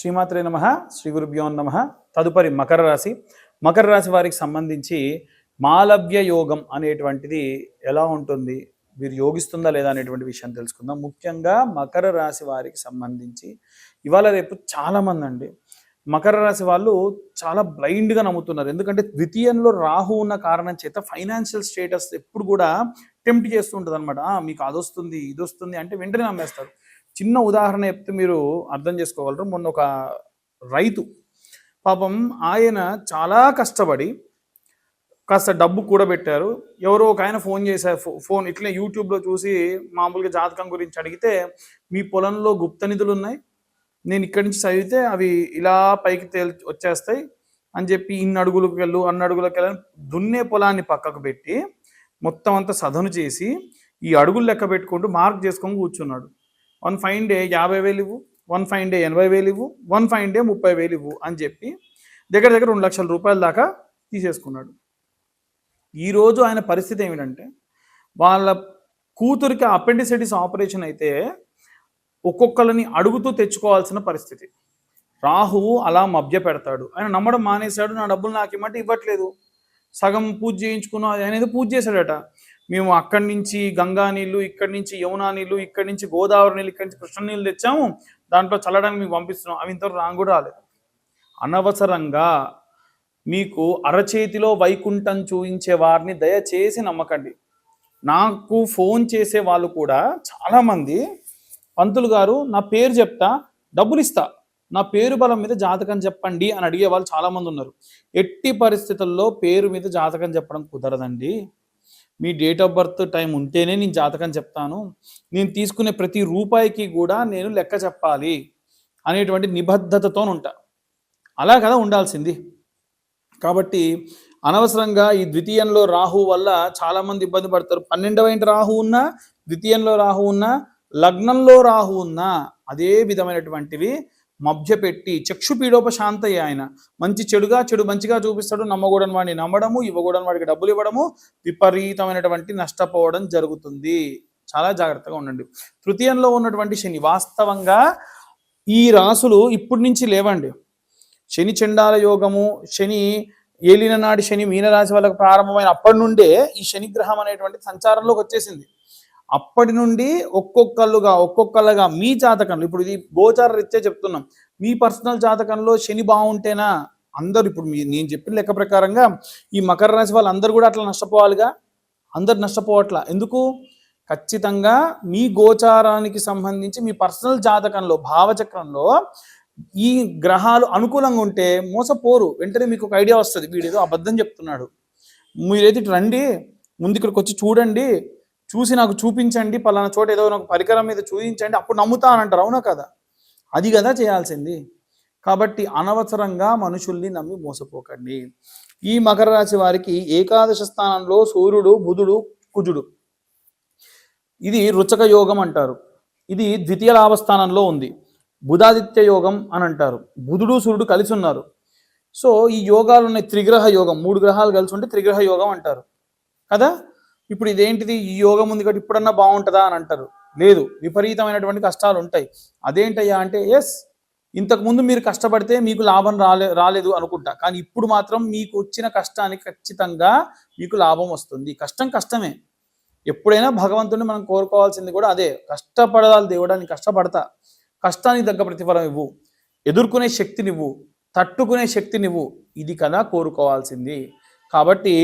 శ్రీమాత్రే నమ శ్రీ గురుభ్యో నమ. తదుపరి మకర రాశి. మకర రాశి వారికి సంబంధించి మాలవ్య యోగం అనేటువంటిది ఎలా ఉంటుంది? వీరు యోగిస్తుందా లేదా అనేటువంటి విషయం తెలుసుకుందాం. ముఖ్యంగా మకర రాశి వారికి సంబంధించి ఇవాళ రేపు చాలామంది అండి. మకర రాశి వాళ్ళు చాలా బ్లైండ్గా నమ్ముతున్నారు. ఎందుకంటే ద్వితీయంలో రాహు ఉన్న కారణం చేత ఫైనాన్షియల్ స్టేటస్ ఎప్పుడు కూడా టెంప్ట్ చేస్తుంటుంది అనమాట మీకు అది వస్తుంది ఇది వస్తుంది అంటే వెంటనే నమ్మేస్తారు. చిన్న ఉదాహరణ చెప్తే మీరు అర్థం చేసుకోగలరు. మొన్న ఒక రైతు పాపం ఆయన చాలా కష్టపడి కాస్త డబ్బు కూడబెట్టారు ఎవరో ఒక ఆయన ఫోన్ చేశారు. ఫో- ఫోన్ ఇట్లే యూట్యూబ్లో చూసి మామూలుగా జాతకం గురించి అడిగితే మీ పొలంలో గుప్త నిధులు ఉన్నాయి. నేను ఇక్కడి నుంచి చదివితే అవి ఇలా పైకి తేల్ వచ్చేస్తాయి అని చెప్పి ఇన్ని అడుగులకు వెళ్ళు అన్ని అడుగులకు వెళ్ళని దున్నే పొలాన్ని పక్కకు పెట్టి మొత్తం అంతా సదను చేసి ఈ అడుగులు లెక్క పెట్టుకుంటూ మార్క్ చేసుకొని కూర్చున్నాడు. వన్ ఫైన్ డే యాభై వేలు ఇవ్వు వన్ ఫైన్ డే ఎనభై వేలు ఇవ్వు వన్ ఫైన్ డే ముప్పై వేలు ఇవ్వు అని చెప్పి దగ్గర దగ్గర రెండు లక్షల రూపాయల దాకా తీసేసుకున్నాడు. ఈరోజు ఆయన పరిస్థితి ఏమిటంటే వాళ్ళ కూతురికి అపెండిసైటిస్ ఆపరేషన్ అయితే ఒక్కొక్కరిని అడుగుతూ తెచ్చుకోవాల్సిన పరిస్థితి. రాహువు అలా మభ్య పెడతాడు. ఆయన నమ్మడం మానేశాడు నా డబ్బులు నాకు ఇమ్మంటే ఇవ్వట్లేదు. సగం పూజ చేయించుకున్నా అనేది పూజ చేశాడట. మేము అక్కడి నుంచి గంగా నీళ్ళు ఇక్కడి నుంచి యమునా నీళ్ళు ఇక్కడి నుంచి గోదావరి నీళ్ళు ఇక్కడి నుంచి కృష్ణ నీళ్ళు తెచ్చాము. దాంట్లో చల్లడానికి మీకు పంపిస్తున్నాం. అవి ఇంతవరకు రాంగు రాలేదు. అనవసరంగా మీకు అరచేతిలో వైకుంఠం చూపించే వారిని దయచేసి నమ్మకండి. నాకు ఫోన్ చేసే వాళ్ళు కూడా చాలామంది పంతులు గారు నా పేరు చెప్తా డబ్బులు ఇస్తా నా పేరు బలం మీద జాతకం చెప్పండి అని అడిగే వాళ్ళు చాలామంది ఉన్నారు. ఎట్టి పరిస్థితుల్లో పేరు మీద జాతకం చెప్పడం కుదరదండి. మీ డేట్ ఆఫ్ బర్త్ టైం ఉంటేనే నేను జాతకం చెప్తాను. నేను తీసుకునే ప్రతి రూపాయికి కూడా నేను లెక్క చెప్పాలి అనేటువంటి నిబద్ధతతో ఉంటా. అలా కదా ఉండాల్సింది. కాబట్టి అనవసరంగా ఈ ద్వితీయంలో రాహు వల్ల చాలా మంది ఇబ్బంది పడతారు. పన్నెండవ ఇంటి రాహు ఉన్నా ద్వితీయంలో రాహు ఉన్నా లగ్నంలో రాహు ఉన్నా అదే విధమైనటువంటివి మభ్యపెట్టి చక్షుపీడోపశాంతయ్య ఆయన. మంచి చెడుగా చెడు మంచిగా చూపిస్తాడు. నమ్మకూడని వాడిని నమ్మడము ఇవ్వకూడని వాడికి డబ్బులు ఇవ్వడము విపరీతమైనటువంటి నష్టపోవడం జరుగుతుంది. చాలా జాగ్రత్తగా ఉండండి. తృతీయంలో ఉన్నటువంటి శని వాస్తవంగా ఈ రాసులు ఇప్పటి నుంచి లేవండి. శని చండాల యోగము శని ఏలిన నాటి శని మీనరాశి వాళ్ళకు ప్రారంభమైన అప్పటి నుండే ఈ శని గ్రహం అనేటువంటి సంచారంలోకి వచ్చేసింది. అప్పటి నుండి ఒక్కొక్కళ్ళుగా ఒక్కొక్కళ్ళుగా మీ జాతకంలో ఇప్పుడు ఇది గోచార రీత్యా చెప్తున్నాం. మీ పర్సనల్ జాతకంలో శని బాగుంటేనా? అందరు ఇప్పుడు మీ నేను చెప్పిన లెక్క ప్రకారంగా ఈ మకర రాశి వాళ్ళందరూ కూడా అట్లా నష్టపోవాలిగా? అందరు నష్టపోవట్లా? ఎందుకు? ఖచ్చితంగా మీ గోచారానికి సంబంధించి మీ పర్సనల్ జాతకంలో భావచక్రంలో ఈ గ్రహాలు అనుకూలంగా ఉంటే మోసపోరు. వెంటనే మీకు ఒక ఐడియా వస్తుంది. వీడేదో అబద్ధం చెప్తున్నాడు. మీరైతే ఇటు రండి. ముందు ఇక్కడికి వచ్చి చూడండి. చూసి నాకు చూపించండి పలానా చోట ఏదో నాకు పరికరం మీద చూపించండి అప్పుడు నమ్ముతా అని అంటారు అవునా కదా? అది కదా చేయాల్సింది. కాబట్టి అనవసరంగా మనుషుల్ని నమ్మి మోసపోకండి. ఈ మకర రాశి వారికి ఏకాదశ స్థానంలో సూర్యుడు బుధుడు కుజుడు. ఇది రుచక యోగం అంటారు. ఇది ద్వితీయ లాభస్థానంలో ఉంది. బుధాదిత్య యోగం అని అంటారు. బుధుడు సూర్యుడు కలిసి ఉన్నారు. సో ఈ యోగాలు ఉన్నాయి. త్రిగ్రహ యోగం. మూడు గ్రహాలు కలిసి ఉంటే త్రిగ్రహ యోగం అంటారు. కదా? ఇప్పుడు ఇదేంటిది? ఈ యోగం ఉంది కాబట్టి ఇప్పుడన్నా బాగుంటుందా అని అంటారు. లేదు విపరీతమైనటువంటి కష్టాలు ఉంటాయి. అదేంటయ్యా అంటే ఎస్ ఇంతకుముందు మీరు కష్టపడితే మీకు లాభం రాలే రాలేదు అనుకుంటా. కానీ ఇప్పుడు మాత్రం మీకు వచ్చిన కష్టానికి ఖచ్చితంగా మీకు లాభం వస్తుంది. కష్టం కష్టమే. ఎప్పుడైనా భగవంతుని మనం కోరుకోవాల్సింది కూడా అదే. కష్టపడాలి దేవుడా నేను కష్టపడతా. కష్టానికి తగ్గ ప్రతిఫలం ఇవ్వు. ఎదుర్కొనే శక్తినివ్వు తట్టుకునే శక్తినివ్వు ఇది కదా కోరుకోవాల్సింది. కాబట్టి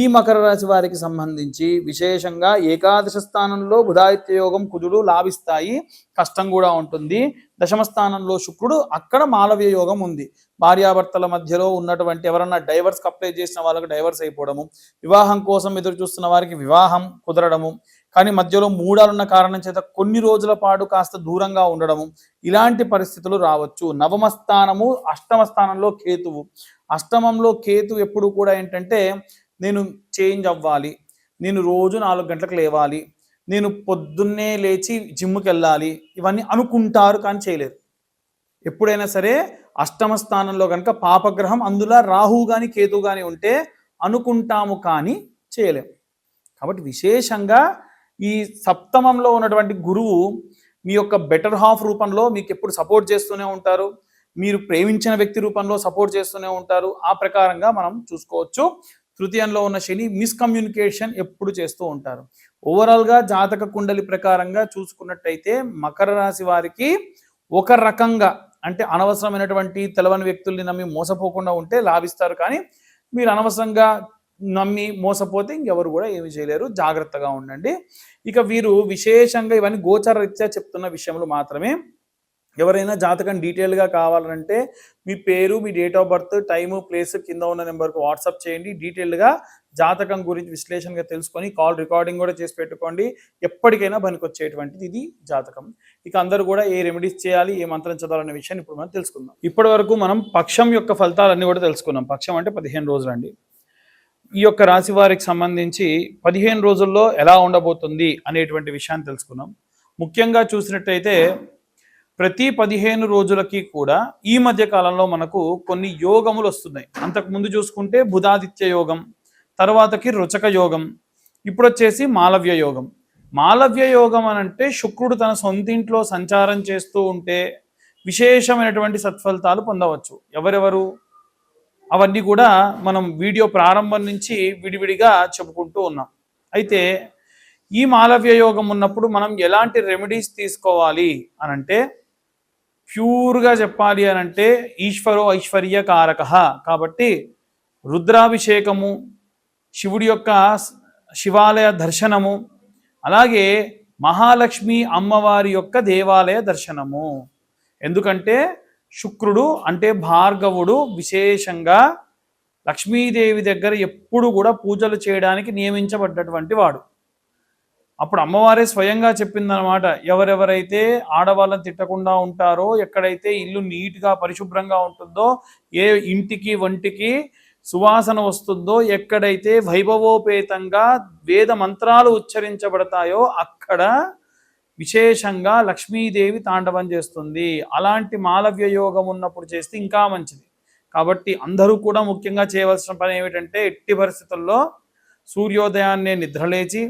ఈ మకర రాశి వారికి సంబంధించి విశేషంగా ఏకాదశ స్థానంలో బుధాదిత్య యోగం కుజుడు లాభిస్తాయి. కష్టం కూడా ఉంటుంది. దశమ స్థానంలో శుక్రుడు అక్కడ మాలవ్య యోగం ఉంది. భార్యాభర్తల మధ్యలో ఉన్నటువంటి ఎవరన్నా డైవర్స్కి అప్లై చేసిన వాళ్ళకి డైవర్స్ అయిపోవడము వివాహం కోసం ఎదురు చూస్తున్న వారికి వివాహం కుదరడము కానీ మధ్యలో మూడాలున్న కారణం చేత కొన్ని రోజుల పాటు కాస్త దూరంగా ఉండడము ఇలాంటి పరిస్థితులు రావచ్చు. నవమ స్థానము అష్టమ స్థానంలో కేతువు. అష్టమంలో కేతు ఎప్పుడు కూడా ఏంటంటే నేను చేంజ్ అవ్వాలి. నేను రోజు నాలుగు గంటలకు లేవాలి. నేను పొద్దున్నే లేచి జిమ్కి వెళ్ళాలి ఇవన్నీ అనుకుంటారు కానీ చేయలేరు. ఎప్పుడైనా సరే అష్టమ స్థానంలో కనుక పాపగ్రహం అందులో రాహు కానీ కేతు కానీ ఉంటే అనుకుంటాము కానీ చేయలేము కాబట్టి విశేషంగా ఈ సప్తమంలో ఉన్నటువంటి గురువు మీ యొక్క బెటర్ హాఫ్ రూపంలో మీకు ఎప్పుడు సపోర్ట్ చేస్తూనే ఉంటారు. మీరు ప్రేమించిన వ్యక్తి రూపంలో సపోర్ట్ చేస్తూనే ఉంటారు. ఆ ప్రకారంగా మనం చూసుకోవచ్చు. తృతీయంలో ఉన్న శని మిస్కమ్యూనికేషన్ ఎప్పుడు చేస్తూ ఉంటారు. ఓవరాల్గా జాతక కుండలి ప్రకారంగా చూసుకున్నట్టయితే మకర రాశి వారికి ఒక రకంగా అంటే అనవసరమైనటువంటి తెలవని వ్యక్తుల్ని నమ్మి మోసపోకుండా ఉంటే లాభిస్తారు. కానీ మీరు అనవసరంగా నమ్మి మోసపోతే ఇంకెవరు కూడా ఏమి చేయలేరు. జాగ్రత్తగా ఉండండి. ఇక వీరు విశేషంగా ఇవన్నీ గోచర రీత్యా చెప్తున్న విషయంలో మాత్రమే. ఎవరైనా జాతకం డీటెయిల్గా కావాలంటే మీ పేరు మీ date of birth time place కింద ఉన్న నెంబర్కి వాట్సాప్ చేయండి. డీటెయిల్గా జాతకం గురించి విశ్లేషణగా తెలుసుకొని కాల్ రికార్డింగ్ కూడా చేసి పెట్టుకోండి. ఎప్పటికైనా పనికొచ్చేటువంటిది ఇది జాతకం. ఇక అందరూ కూడా ఏ రెమెడీస్ చేయాలి ఏ మంత్రం చదవాలనే విషయాన్ని ఇప్పుడు మనం తెలుసుకుందాం. ఇప్పటి వరకు మనం పక్షం యొక్క ఫలితాలన్నీ కూడా తెలుసుకున్నాం. పక్షం అంటే పదిహేను రోజులండి. ఈ యొక్క రాశి వారికి సంబంధించి పదిహేను రోజుల్లో ఎలా ఉండబోతుంది అనేటువంటి విషయాన్ని తెలుసుకున్నాం. ముఖ్యంగా చూసినట్టయితే ప్రతి పదిహేను రోజులకి కూడా ఈ మధ్య కాలంలో మనకు కొన్ని యోగములు వస్తున్నాయి. అంతకు ముందు చూసుకుంటే బుధాదిత్య యోగం తర్వాతకి రుచక యోగం ఇప్పుడు వచ్చేసి మాలవ్య యోగం. మాలవ్య యోగం అని అంటే శుక్రుడు తన సొంతింట్లో సంచారం చేస్తూ ఉంటే విశేషమైనటువంటి సత్ఫలితాలు పొందవచ్చు. ఎవరెవరు? అవన్నీ కూడా మనం వీడియో ప్రారంభం నుంచి విడివిడిగా చెప్పుకుంటూ ఉన్నాం. అయితే ఈ మాలవ్య యోగం ఉన్నప్పుడు మనం ఎలాంటి రెమెడీస్ తీసుకోవాలి అని అంటే ప్యూర్గా చెప్పాలి అని అంటే ఈశ్వరో ఐశ్వర్య కారక కాబట్టి రుద్రాభిషేకము శివుడి యొక్క శివాలయ దర్శనము అలాగే మహాలక్ష్మి అమ్మవారి యొక్క దేవాలయ దర్శనము. ఎందుకంటే శుక్రుడు అంటే భార్గవుడు విశేషంగా లక్ష్మీదేవి దగ్గర ఎప్పుడు కూడా పూజలు చేయడానికి నియమించబడ్డటువంటి వాడు. అప్పుడు అమ్మవారే స్వయంగా చెప్పిందనమాట ఎవరెవరైతే ఆడవాళ్ళని తిట్టకుండా ఉంటారో ఎక్కడైతే ఇల్లు నీట్గా పరిశుభ్రంగా ఉంటుందో ఏ ఇంటికి వంటికి సువాసన వస్తుందో ఎక్కడైతే వైభవోపేతంగా వేద మంత్రాలు ఉచ్చరించబడతాయో అక్కడ విశేషంగా లక్ష్మీదేవి తాండవం చేస్తుంది. అలాంటి మాలవ్య యోగం ఉన్నప్పుడు చేస్తే ఇంకా మంచిది. కాబట్టి అందరూ కూడా ముఖ్యంగా చేయవలసిన పని ఏమిటంటే ఎట్టి పరిస్థితుల్లో సూర్యోదయాన్నే నిద్రలేచి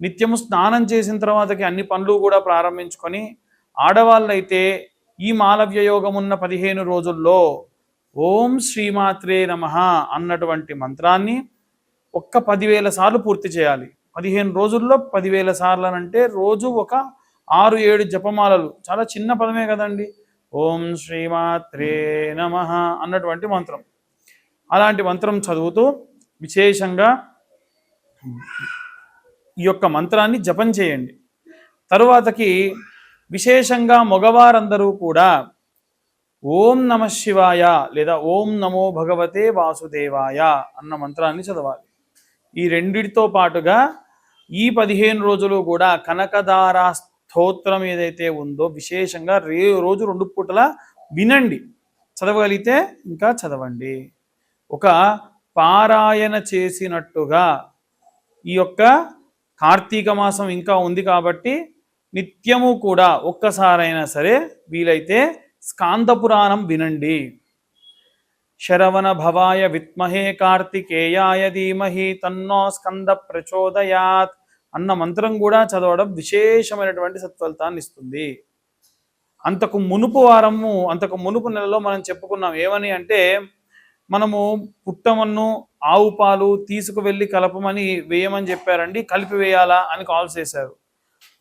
నిత్యము స్నానం చేసిన తర్వాతకి అన్ని పనులు కూడా ప్రారంభించుకొని ఆడవాళ్ళైతే ఈ మాలవ్య యోగం ఉన్న పదిహేను రోజుల్లో ఓం శ్రీమాత్రే నమ అన్నటువంటి మంత్రాన్ని ఒక్క పదివేల సార్లు పూర్తి చేయాలి. పదిహేను రోజుల్లో పదివేల సార్లు అని అంటే రోజు ఒక ఆరు ఏడు జపమాలలు. చాలా చిన్న పదమే కదండి. ఓం శ్రీమాత్రే నమ అన్నటువంటి మంత్రం. అలాంటి మంత్రం చదువుతూ విశేషంగా ఈ యొక్క మంత్రాన్ని జపం చేయండి. తరువాతకి విశేషంగా మగవారందరూ కూడా ఓం నమ శివాయ లేదా ఓం నమో భగవతే వాసుదేవాయ అన్న మంత్రాన్ని చదవాలి. ఈ రెండిటితో పాటుగా ఈ పదిహేను రోజులు కూడా కనకదారా స్తోత్రం ఏదైతే ఉందో విశేషంగా రే రోజు రెండు పూటల వినండి. చదవగలిగితే ఇంకా చదవండి. ఒక పారాయణ చేసినట్టుగా ఈ యొక్క కార్తీక మాసం ఇంకా ఉంది కాబట్టి నిత్యము కూడా ఒక్కసారైనా సరే వీలైతే స్కాంద పురాణం వినండి. శరవణ భవాయ విత్మహే కార్తికేయాయ ధీమహి తన్నో స్కంద ప్రచోదయాత్ అన్న మంత్రం కూడా చదవడం విశేషమైనటువంటి సత్ఫలితాన్ని ఇస్తుంది. అంతకు మునుపు వారము అంతకు మునుపు నెలలో మనం చెప్పుకున్నాం ఏమని అంటే మనము పుట్టమన్ను ఆవు పాలు తీసుకువెళ్ళి కలపమని వేయమని చెప్పారండి కలిపి వేయాలా అని కాల్స్ చేశారు.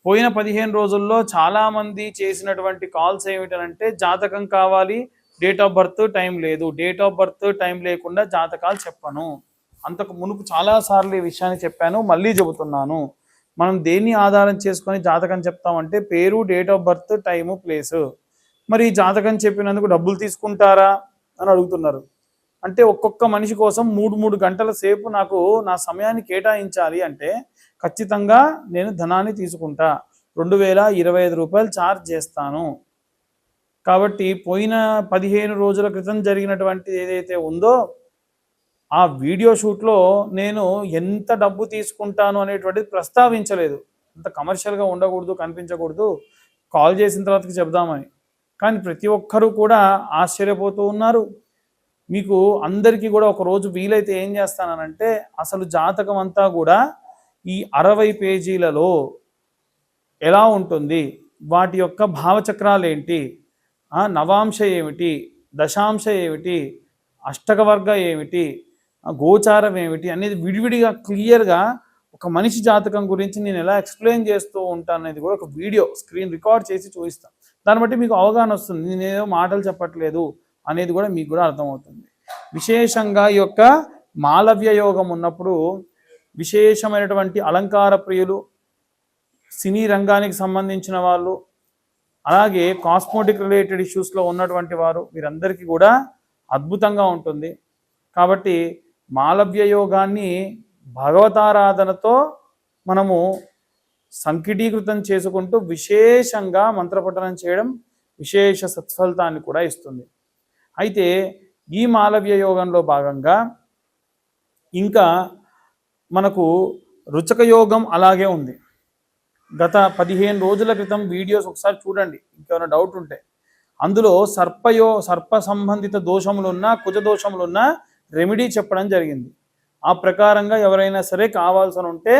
పోయిన పదిహేను రోజుల్లో చాలామంది చేసినటువంటి కాల్స్ ఏమిటంటే జాతకం కావాలి డేట్ ఆఫ్ బర్త్ టైం లేదు డేట్ ఆఫ్ బర్త్ టైం లేకుండా జాతకాలు చెప్పను. అంతకు మునుపు చాలాసార్లు ఈ విషయాన్ని చెప్పాను మళ్ళీ చెబుతున్నాను. మనం దేన్ని ఆధారం చేసుకొని జాతకం చెప్తామంటే పేరు date of birth time place. మరి జాతకం చెప్పినందుకు డబ్బులు తీసుకుంటారా అని అడుగుతున్నారు. అంటే ఒక్కొక్క మనిషి కోసం మూడు మూడు గంటల సేపు నాకు నా సమయాన్ని కేటాయించాలి అంటే ఖచ్చితంగా నేను ధనాన్ని తీసుకుంటా. రెండు వేల ఇరవై ఐదు రూపాయలు ఛార్జ్ చేస్తాను. కాబట్టి పోయిన పదిహేను రోజుల క్రితం జరిగినటువంటి ఏదైతే ఉందో ఆ వీడియో షూట్లో నేను ఎంత డబ్బు తీసుకుంటాను అనేటువంటిది ప్రస్తావించలేదు. అంత కమర్షియల్గా ఉండకూడదు కనిపించకూడదు. కాల్ చేసిన తర్వాతకి చెప్దామని. కానీ ప్రతి ఒక్కరూ కూడా ఆశ్చర్యపోతూ ఉన్నారు. మీకు అందరికీ కూడా ఒక రోజు వీలైతే ఏం చేస్తానంటే అసలు జాతకం అంతా కూడా ఈ అరవై పేజీలలో ఎలా ఉంటుంది? వాటి యొక్క భావచక్రాలు ఏంటి నవాంశ ఏమిటి? దశాంశ ఏమిటి? అష్టకవర్గ ఏమిటి? గోచారం ఏమిటి? అనేది విడివిడిగా క్లియర్గా ఒక మనిషి జాతకం గురించి నేను ఎలా ఎక్స్ప్లెయిన్ చేస్తూ ఉంటాను అనేది కూడా ఒక వీడియో స్క్రీన్ రికార్డ్ చేసి చూపిస్తాను. దాన్ని బట్టి మీకు అవగాహన వస్తుంది. నేనేదో మాటలు చెప్పట్లేదు. అనేది కూడా మీకు కూడా అర్థమవుతుంది. విశేషంగా ఈ యొక్క మాలవ్య యోగం ఉన్నప్పుడు విశేషమైనటువంటి అలంకార ప్రియులు సినీ రంగానికి సంబంధించిన వాళ్ళు అలాగే కాస్మోటిక్ రిలేటెడ్ ఇష్యూస్లో ఉన్నటువంటి వారు వీరందరికీ కూడా అద్భుతంగా ఉంటుంది. కాబట్టి మాలవ్య యోగాన్ని భగవతారాధనతో మనము సంకిటీకృతం చేసుకుంటూ విశేషంగా మంత్రపఠనం చేయడం విశేష సత్ఫలితాన్ని కూడా ఇస్తుంది. అయితే ఈ మాలవ్య యోగంలో భాగంగా ఇంకా మనకు రుచక యోగం అలాగే ఉంది. గత పదిహేను రోజుల క్రితం వీడియోస్ ఒకసారి చూడండి ఇంకేమైనా డౌట్ ఉంటే. అందులో సర్పయో సర్ప సంబంధిత దోషములున్నా కుజ దోషములున్నా రెమెడీ చెప్పడం జరిగింది. ఆ ప్రకారంగా ఎవరైనా సరే కావాల్సి ఉంటే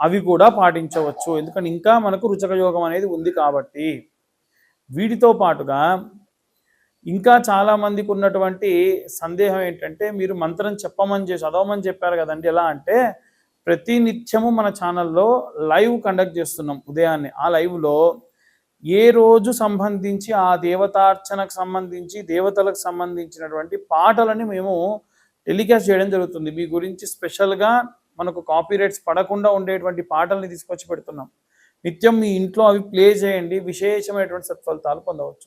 అవి కూడా పాటించవచ్చు. ఎందుకంటే ఇంకా మనకు రుచక యోగం అనేది ఉంది కాబట్టి వీటితో పాటుగా ఇంకా చాలా మందికి ఉన్నటువంటి సందేహం ఏంటంటే మీరు మంత్రం చెప్పమని చేసి చదవమని చెప్పారు కదండి. ఎలా అంటే ప్రతి నిత్యము మన ఛానల్లో లైవ్ కండక్ట్ చేస్తున్నాం ఉదయాన్నే. ఆ లైవ్లో ఏ రోజు సంబంధించి ఆ దేవతార్చనకు సంబంధించి దేవతలకు సంబంధించినటువంటి పాటలని మేము టెలికాస్ట్ చేయడం జరుగుతుంది. మీ గురించి స్పెషల్గా మనకు కాపీరైట్స్ పడకుండా ఉండేటువంటి పాటల్ని తీసుకొచ్చి పెడుతున్నాం. నిత్యం మీ ఇంట్లో అవి ప్లే చేయండి. విశేషమైనటువంటి సత్ఫలితాలు పొందవచ్చు.